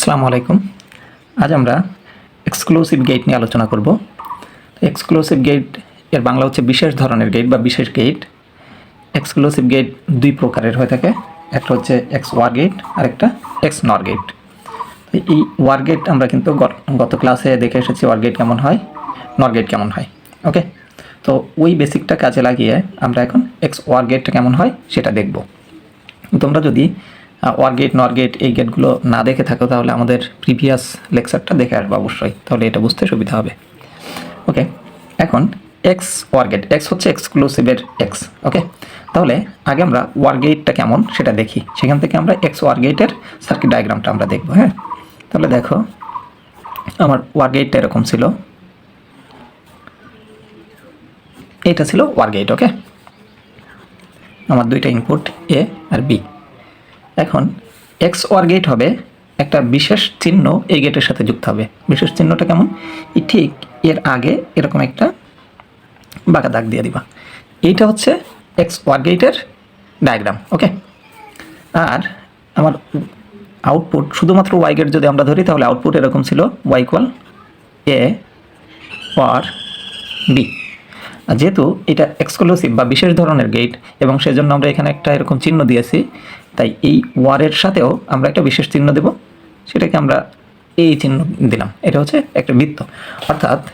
আসসালামু আলাইকুম। আজ আমরা এক্সক্লুসিভ গেট নিয়ে আলোচনা করব। এক্সক্লুসিভ গেটের বাংলা হচ্ছে বিশেষ ধরনের গেট বা বিশেষ গেট এক্সক্লুসিভ গেট দুই প্রকারের হয়ে থাকে। একটা হচ্ছে এক্স ওয়ার গেট আর একটা এক্স নর গেট এই ওয়ার গেট আমরা কিন্তু গত ক্লাসে দেখে এসেছি ওয়ার গেট কেমন হয় নর গেট কেমন হয়। ওকে তো ওই বেসিকটা কাজে লাগিয়ে আমরা এখন এক্স ওয়ার গেটটা কেমন হয় সেটা দেখব। তোমরা যদি ওয়ার গেট নর গেট এই গেটগুলো না দেখে থাকো তাহলে আমাদের প্রিভিয়াস লেকচারটা দেখে আসবে অবশ্যই। তাহলে এটা বুঝতে সুবিধা হবে। ওকে এখন এক্স ওয়ার গেট এক্স হচ্ছে এক্সক্লুসিভের এক্স ওকে তাহলে আগে আমরা ওয়ার গেটটা কেমন সেটা দেখি। সেখান থেকে আমরা এক্স ওয়ার গেটের সার্কিট ডায়াগ্রামটা আমরা দেখব হ্যাঁ? তাহলে দেখো, আমার ওয়ার গেটটা এরকম ছিল। এটা ছিল ওয়ার গেট ওকে আমার দুইটা ইনপুট এ আর বি এখন এক্স ওয়ার গেট হবে একটা বিশেষ চিহ্ন এই গেটের সাথে যুক্ত হবে। বিশেষ চিহ্নটা কেমন? ঠিক এর আগে এরকম একটা বাঁকা দাগ দিয়ে দিবা। এইটা হচ্ছে এক্স ওয়ার গেটের ডায়াগ্রাম ওকে আর আমার আউটপুট শুধুমাত্র ওয়াই গেট যদি আমরা ধরি, তাহলে আউটপুট এরকম ছিল Y equal A OR B যেহেতু এটা এক্সক্লুসিভ বা বিশেষ ধরনের গেট এবং সেজন্য আমরা এখানে একটা এরকম চিহ্ন দিয়েছি তাই এই ওয়ারের সাথেও আমরা একটা বিশেষ চিহ্ন দেব। সেটাকে আমরা এই চিহ্ন দিলাম। এটা হচ্ছে একটা বৃত্ত। অর্থাৎ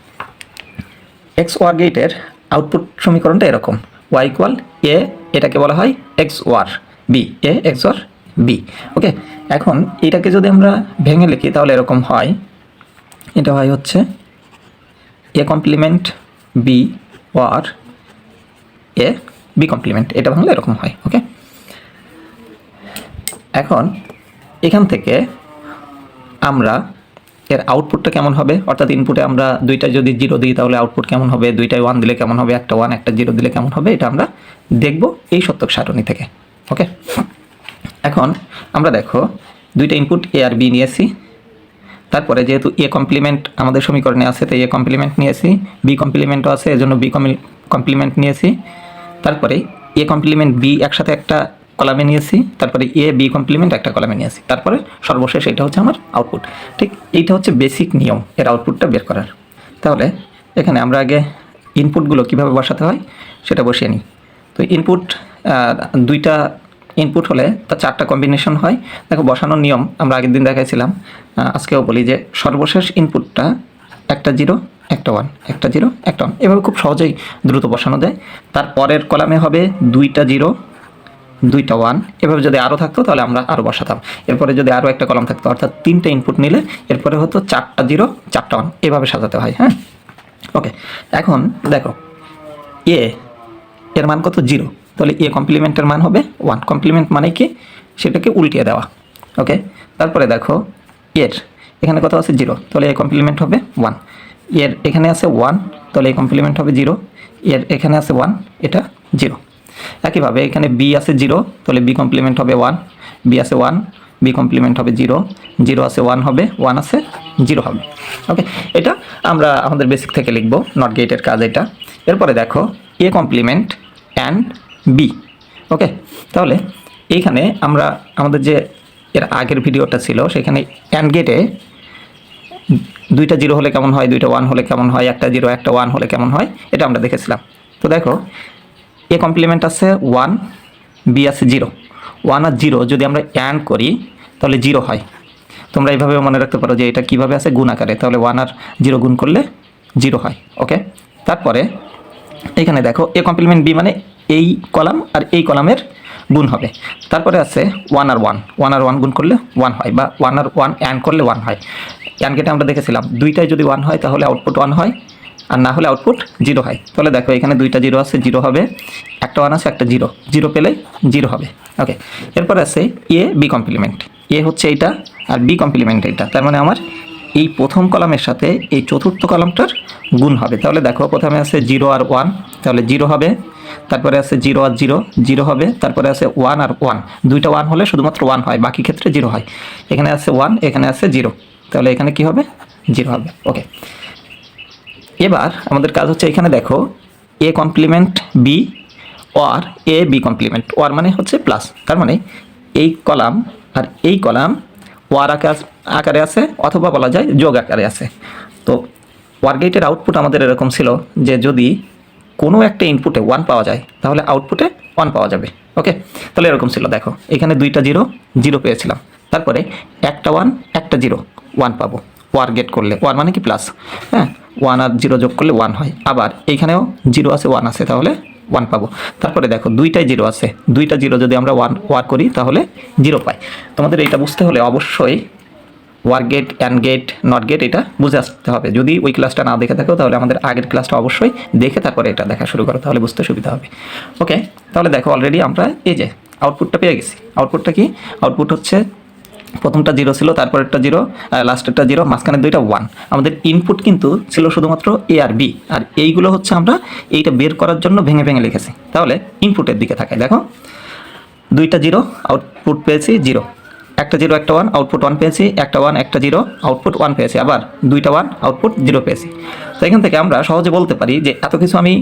এক্স ওয়ার গেটের আউটপুট সমীকরণটা এরকম। ওয়াই ইকুয়াল এ, এটাকে বলা হয় X OR B. A, X OR B. Okay? এখন এটাকে যদি আমরা ভেঙে লিখি, তাহলে এরকম হয়। এটা হয় হচ্ছে A complement B OR A B complement. এটা ভাঙলে এরকম হয়। ওকে? এখন এখান থেকে আমরা এর আউটপুটটা কেমন হবে? অর্থাৎ ইনপুটে আমরা দুইটা যদি জিরো দিই, তাহলে আউটপুট কেমন হবে? দুইটায় ওয়ান দিলে কেমন হবে? একটা ওয়ান একটা জিরো দিলে কেমন হবে? এটা আমরা দেখব এই সত্যক সারণী থেকে ওকে এখন আমরা দেখো দুইটা ইনপুট এ আর বি নিয়েছি। তারপরে যেহেতু এ কমপ্লিমেন্ট আমাদের সমীকরণে আছে, তাই এ কমপ্লিমেন্ট নিয়েছি বি কমপ্লিমেন্টও আছে, এজন্য বি কমপ্লিমেন্ট নিয়েছি। তারপরে এ কমপ্লিমেন্ট বি একসাথে একটা কলামে নিয়েছি, তারপরে এ বি কমপ্লিমেন্ট একটা কলামে নিয়েছি। তারপরে সর্বশেষ এটা হচ্ছে আমার আউটপুট ঠিক এইটা হচ্ছে বেসিক নিয়ম, এর আউটপুটটা বের করার। তাহলে এখানে আমরা আগে ইনপুটগুলো কীভাবে বসাতে হয়, সেটা বসিয়ে নিই। তো ইনপুট দুইটা ইনপুট হলে তার চারটা কম্বিনেশন হয়। দেখো বসানোর নিয়ম আমরা আগের দিন দেখাইছিলাম। আজকেও বলি যে সর্বশেষ ইনপুটটা একটা জিরো একটা ওয়ান একটা জিরো একটা ওয়ান এভাবে খুব সহজেই দ্রুত বসানো যায়। তারপরের কলামে হবে দুইটা জিরো দুইটা ওয়ান এভাবে যদি আরও থাকতো, তাহলে আমরা আরও বসাতাম। এরপরে যদি আরও একটা কলাম থাকতো, অর্থাৎ তিনটে ইনপুট নিলে, এরপরে হতো চারটা জিরো চারটা ওয়ান এভাবে সাজাতে হয় হ্যাঁ? ওকে এখন দেখো এ এর মান কত? জিরো তাহলে এ কমপ্লিমেন্টের মান হবে ওয়ান কমপ্লিমেন্ট মানে কি? সেটাকে উল্টিয়ে দেওয়া। ওকে তারপরে দেখো, এর এখানে কত আছে? জিরো তাহলে এ কমপ্লিমেন্ট হবে ওয়ানের এখানে আছে ওয়ান তাহলে এ কমপ্লিমেন্ট হবে জিরো এর এখানে আছে ওয়ান এটা জিরো একইভাবে এখানে বি আছে জিরো তাহলে বি কমপ্লিমেন্ট হবে ওয়ান বি আছে ওয়ান বি কমপ্লিমেন্ট হবে জিরো জিরো আছে ওয়ান হবে ওয়ান আছে জিরো হবে। ওকে এটা আমরা আমাদের বেসিক থেকে লিখব নট গেটের কাজ এটা। এরপরে দেখো A complement and B okay তাহলে এইখানে আমরা আমাদের যে এর আগের ভিডিওটা ছিল, সেখানে অ্যান্ড গেটে দুইটা জিরো হলে কেমন হয়, দুইটা ওয়ান হলে কেমন হয়, একটা জিরো একটা ওয়ান হলে কেমন হয়, এটা আমরা দেখেছিলাম। তো দেখো এ কমপ্লিমেন্ট আছে ওয়ান বি আছে জিরো ওয়ান আর জিরো যদি আমরা অ্যান্ড করি, তাহলে জিরো হয়। তোমরা এইভাবে মনে রাখতে পারো যে এটা কীভাবে আছে? গুণ আকারে। তাহলে ওয়ান আর জিরো গুণ করলে জিরো হয় ওকে তারপরে এখানে দেখো এ কমপ্লিমেন্ট বি মানে এই কলাম আর এই কলামের গুণ হবে। তারপরে আছে ওয়ান আর ওয়ান ওয়ান আর ওয়ান গুণ করলে ওয়ান হয় বা ওয়ান আর ওয়ান অ্যান্ড করলে ওয়ান হয়। অ্যান্ড গেটে আমরা দেখেছিলাম, দুইটাই যদি ওয়ান হয় তাহলে আউটপুট ওয়ান হয়। আর না হলে আউটপুট জিরো হয়। তাহলে দেখো এখানে দুইটা জিরো আছে জিরো হবে, একটা ওয়ান আছে, একটা জিরো জিরো পেলে জিরো হবে। ওকে এরপর আছে এ বি কমপ্লিমেন্ট এ হচ্ছে এইটা আর বি কমপ্লিমেন্ট এইটা। তার মানে আমার এই প্রথম কলামের সাথে এই চতুর্থ কলামটার গুণ হবে। তাহলে দেখো প্রথমে আছে জিরো আর ওয়ান তাহলে জিরো হবে। তারপরে আছে জিরো আর জিরো জিরো হবে। তারপরে আছে ওয়ান আর ওয়ান দুইটা ওয়ান হলে শুধুমাত্র ওয়ান হয়, বাকি ক্ষেত্রে জিরো হয়। এখানে আছে ওয়ান এখানে আছে জিরো তাহলে এখানে কি হবে? জিরো হবে। ওকে এবার আমাদের কাজ হচ্ছে এখানে দেখো A complement B OR A B complement OR মানে হচ্ছে প্লাস তার মানে এই কলাম আর এই কলাম ওয়ার আকার আকারে আছে অথবা বলা যায় যোগ আকারে আছে। তো ওয়ার গেটের আউটপুট আমাদের এরকম ছিল যে যদি কোনো একটা ইনপুটে ওয়ান পাওয়া যায়, তাহলে আউটপুটে ওয়ান পাওয়া যাবে। ওকে তাহলে এরকম ছিল, দেখো, এখানে দুইটা জিরো জিরো পেয়েছিলাম। তারপরে একটা ওয়ান একটা জিরো ওয়ান পাবো। ওয়ার গেট করলে ওয়ার মানে কি প্লাস হ্যাঁ? ওয়ান আর জিরো যোগ করলে ওয়ান হয়। আবার এইখানেও জিরো আছে ওয়ান আছে, তাহলে ওয়ান পাবো। তারপরে দেখো, দুইটাই জিরো আছে। দুইটা জিরো যদি আমরা ওয়ান ওয়ার করি, তাহলে জিরো পাই। তোমাদের এইটা বুঝতে হলে অবশ্যই OR gate and gate not gate এটা বুঝে আসতে হবে। যদি ওই ক্লাসটা না দেখে থাকো, তাহলে আমাদের আগের ক্লাসটা অবশ্যই দেখে তারপরে এটা দেখা শুরু করো, তাহলে বুঝতে সুবিধা হবে। ওকে তাহলে দেখো অলরেডি আমরা এই যে আউটপুটটা পেয়ে গেছি। আউটপুটটা কি? আউটপুট হচ্ছে প্রথমটা জিরো ছিল, তারপরেরটা জিরো লাস্টেরটা জিরো মাঝখানে দুইটা ওয়ান আমাদের ইনপুট কিন্তু ছিল শুধুমাত্র এ আর বি আর এইগুলো হচ্ছে আমরা এইটা বের করার জন্য ভেঙে ভেঙে লিখেছি। তাহলে ইনপুটের দিকে থাকে। দেখো, দুইটা জিরো আউটপুট পেয়েছি জিরো একটা জিরো একটা ওয়ান আউটপুট ওয়ান পেয়েছি, একটা ওয়ান একটা জিরো আউটপুট ওয়ান পেয়েছি। আবার দুইটা ওয়ান আউটপুট জিরো পেয়েছি। তো এখান থেকে আমরা সহজে বলতে পারি যে এত কিছু আমি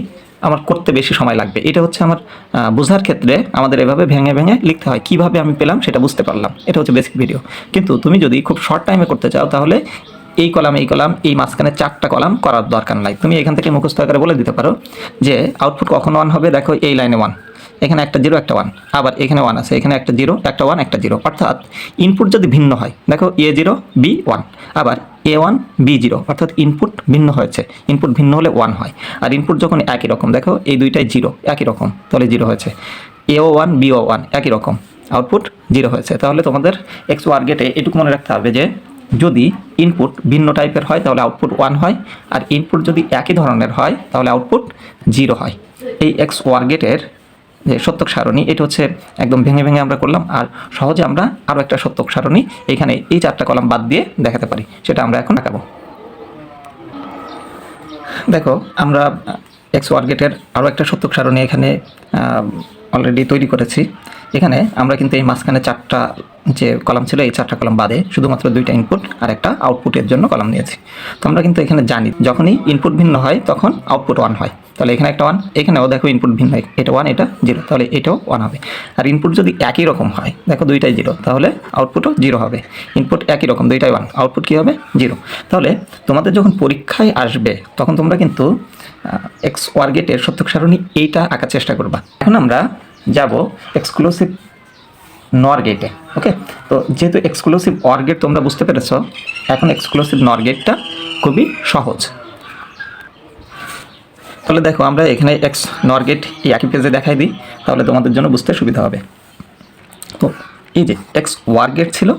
আমার করতে বেশি সময় লাগবে। এটা হচ্ছে আমার বোঝার ক্ষেত্রে আমাদের এভাবে ভেঙে ভেঙে লিখতে হয়। কীভাবে আমি পেলাম সেটা বুঝতে পারলাম। এটা হচ্ছে বেসিক ভিডিও কিন্তু তুমি যদি খুব শর্ট টাইমে করতে চাও, তাহলে এই কলাম এই কলাম, এই মাঝখানে চারটা কলাম করার দরকার নাই। তুমি এখান থেকে মুখস্থ আকারে বলে দিতে পারো যে আউটপুট কখন ওয়ান হবে? দেখো এই লাইনে ওয়ান এখানে একটা জিরো, একটা ওয়ান আবার এখানে ওয়ান আছে, এখানে একটা জিরো, একটা ওয়ান একটা জিরো। অর্থাৎ ইনপুট যদি ভিন্ন হয়, দেখো এ জিরো বি ওয়ান আবার এ ওয়ান বি জিরো অর্থাৎ ইনপুট ভিন্ন হয়েছে। ইনপুট ভিন্ন হলে ওয়ান হয়। আর ইনপুট যখন একই রকম, দেখো এই দুইটাই জিরো একই রকম, তাহলে জিরো হয়েছে। এও ওয়ান বি ও ওয়ান একই রকম। আউটপুট জিরো হয়েছে। তাহলে তোমাদের এক্স ওয়ার গেটে এটুকু মনে রাখতে হবে যে, যদি ইনপুট ভিন্ন টাইপের হয়, তাহলে আউটপুট ওয়ান হয়। আর ইনপুট যদি একই ধরনের হয়, তাহলে আউটপুট জিরো হয়। এই এক্স ওয়ার গেটের যে সত্যক সারণী, এটা হচ্ছে একদম ভেঙে ভেঙে আমরা করলাম। আর সহজে আমরা আরও একটা সত্যক সারণী এখানে এই চারটা কলাম বাদ দিয়ে দেখাতে পারি, সেটা আমরা এখন দেখাবো। দেখো, আমরা এক্স ওয়ার্গেটের আরও একটা সত্যক সারণী এখানে অলরেডি তৈরি করেছি। এখানে আমরা কিন্তু এই মাঝখানে চারটা যে কলাম ছিল, এই চারটা কলাম বাদে শুধুমাত্র দুইটা ইনপুট আর একটা আউটপুটের জন্য কলাম নিয়েছি। তো আমরা কিন্তু এখানে জানি, যখনই ইনপুট ভিন্ন হয়, তখন আউটপুট ওয়ান হয়। তাহলে এখানে একটা ওয়ান এখানেও দেখো ইনপুট ভিন্ন হয় এটা ওয়ান এটা জিরো তাহলে এটাও ওয়ান হবে। আর ইনপুট যদি একই রকম হয়, দেখো দুইটাই জিরো তাহলে আউটপুটও জিরো হবে। ইনপুট একই রকম, দুইটাই ওয়ান আউটপুট কী হবে? জিরো তাহলে তোমাদের যখন পরীক্ষায় আসবে, তখন তোমরা কিন্তু এক্স ওয়ার্গেটের সত্যক সারণী এইটা আঁকার চেষ্টা করবা। এখন আমরা যাব এক্সক্লুসিভ নর গেটে ওকে তো যেহেতু এক্সক্লুসিভ অর গেট তোমরা বুঝতে পেরেছ, এখন এক্সক্লুসিভ নর গেটটা খুবই সহজ। তাহলে দেখো, আমরা এখানে এক্স নর গেট এই একই পেজে দেখাই দিই, তাহলে তোমাদের জন্য বুঝতে সুবিধা হবে। তো এই যে এক্স ওয়ার গেট ছিল,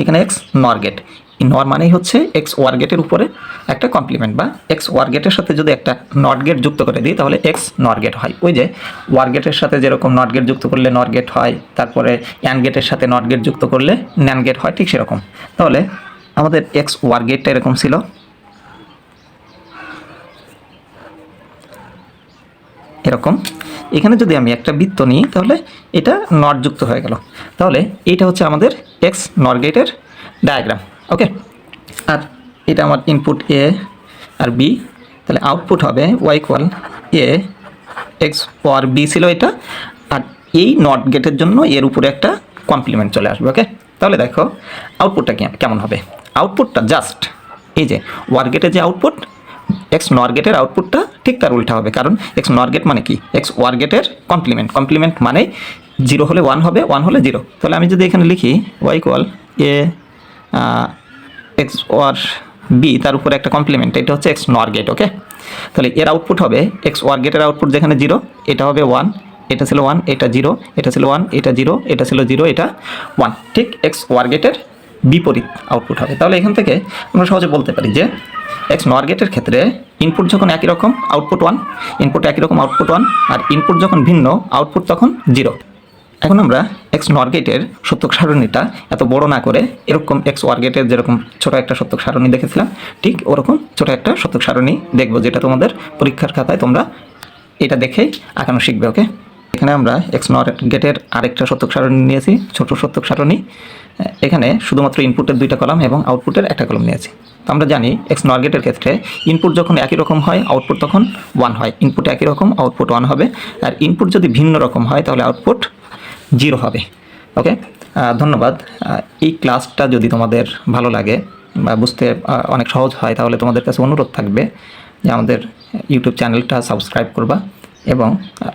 এখানে এক্স নর গেট নর মানেই হচ্ছে এক্স ওয়ার গেটের উপরে একটা কমপ্লিমেন্ট বা এক্স ওয়ার গেটের সাথে যদি একটা নট গেট যুক্ত করে দিই, তাহলে এক্স নর গেট হয়। ওই যে ওয়ার গেটের সাথে যেরকম নট গেট যুক্ত করলে নট গেট হয়, তারপরে অ্যান গেটের সাথে নট গেট যুক্ত করলে ন্যান গেট হয়, ঠিক সেরকম। তাহলে আমাদের এক্স ওয়ার গেটটা এরকম ছিল। এরকম। এখানে যদি আমি একটা বৃত্ত নিই, তাহলে এটা নট যুক্ত হয়ে গেল। তাহলে এইটা হচ্ছে আমাদের এক্স নর গেটের ডায়াগ্রাম ওকে আর এটা আমার ইনপুট এ আর বি তাহলে আউটপুট হবে Y A X OR B ছিল এটা, আর এই নট গেটের জন্য এর উপরে একটা কমপ্লিমেন্ট চলে আসবে ওকে তাহলে দেখো আউটপুটটা কেমন হবে? আউটপুটটা জাস্ট এই যে ওয়ার গেটের যে আউটপুট এক্স নর গেটের আউটপুটটা ঠিক তার উল্টা হবে, কারণ এক্স নর গেট মানে কি? এক্স ওয়ার গেটের কমপ্লিমেন্ট কমপ্লিমেন্ট মানে জিরো হলে ওয়ান হবে ওয়ান হলে জিরো তাহলে আমি যদি এখানে লিখি Y A X OR B তার উপরে একটা কমপ্লিমেন্ট এটা হচ্ছে এক্স নর গেট ওকে তাহলে এর আউটপুট হবে এক্স ওয়ার গেটের আউটপুট যেখানে জিরো এটা হবে ওয়ান এটা ছিল ওয়ান এটা জিরো এটা ছিল ওয়ান এটা জিরো এটা ছিল জিরো এটা ওয়ান ঠিক এক্স ওয়ার গেটের বিপরীত আউটপুট হবে। তাহলে এখান থেকে আমরা সহজে বলতে পারি যে এক্স নর গেটের ক্ষেত্রে ইনপুট যখন একই রকম আউটপুট ওয়ান ইনপুট একই রকম আউটপুট ওয়ান আর ইনপুট যখন ভিন্ন আউটপুট তখন জিরো এখন আমরা এক্স নর গেটের সত্যক সারণীটা এত বড় না করে এরকম এক্স ওয়ার গেটের যেরকম ছোট একটা সত্যক সারণী দেখেছিলাম, ঠিক ওরকম ছোট একটা সত্যক সারণী দেখব যেটা তোমাদের পরীক্ষার খাতায় তোমরা এটা দেখেই আঁকানো শিখবে ওকে এখানে আমরা এক্স নর গেটের আরেকটা সত্যক সারণী নিয়েছি, ছোট সত্যক সারণী। এখানে শুধুমাত্র ইনপুটের দুইটা কলাম এবং আউটপুটের একটা কলাম নিয়েছি। তো আমরা জানি এক্স নর গেটের ক্ষেত্রে ইনপুট যখন একই রকম হয় আউটপুট তখন ওয়ান হয়। ইনপুট একই রকম আউটপুট ওয়ান হবে। আর ইনপুট যদি ভিন্ন রকম হয়, তাহলে আউটপুট জিরো হবে। ওকে ধন্যবাদ। এই ক্লাসটা যদি তোমাদের ভালো লাগে বা বুঝতে অনেক সহজ হয়, তাহলে তোমাদের কাছে অনুরোধ থাকবে যে আমাদের ইউটিউব চ্যানেলটা সাবস্ক্রাইব করবা এবং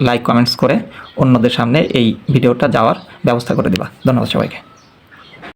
লাইক কমেন্টস করে অন্যদের সামনে এই ভিডিওটা যাওয়ার ব্যবস্থা করে দেবা। ধন্যবাদ সবাইকে।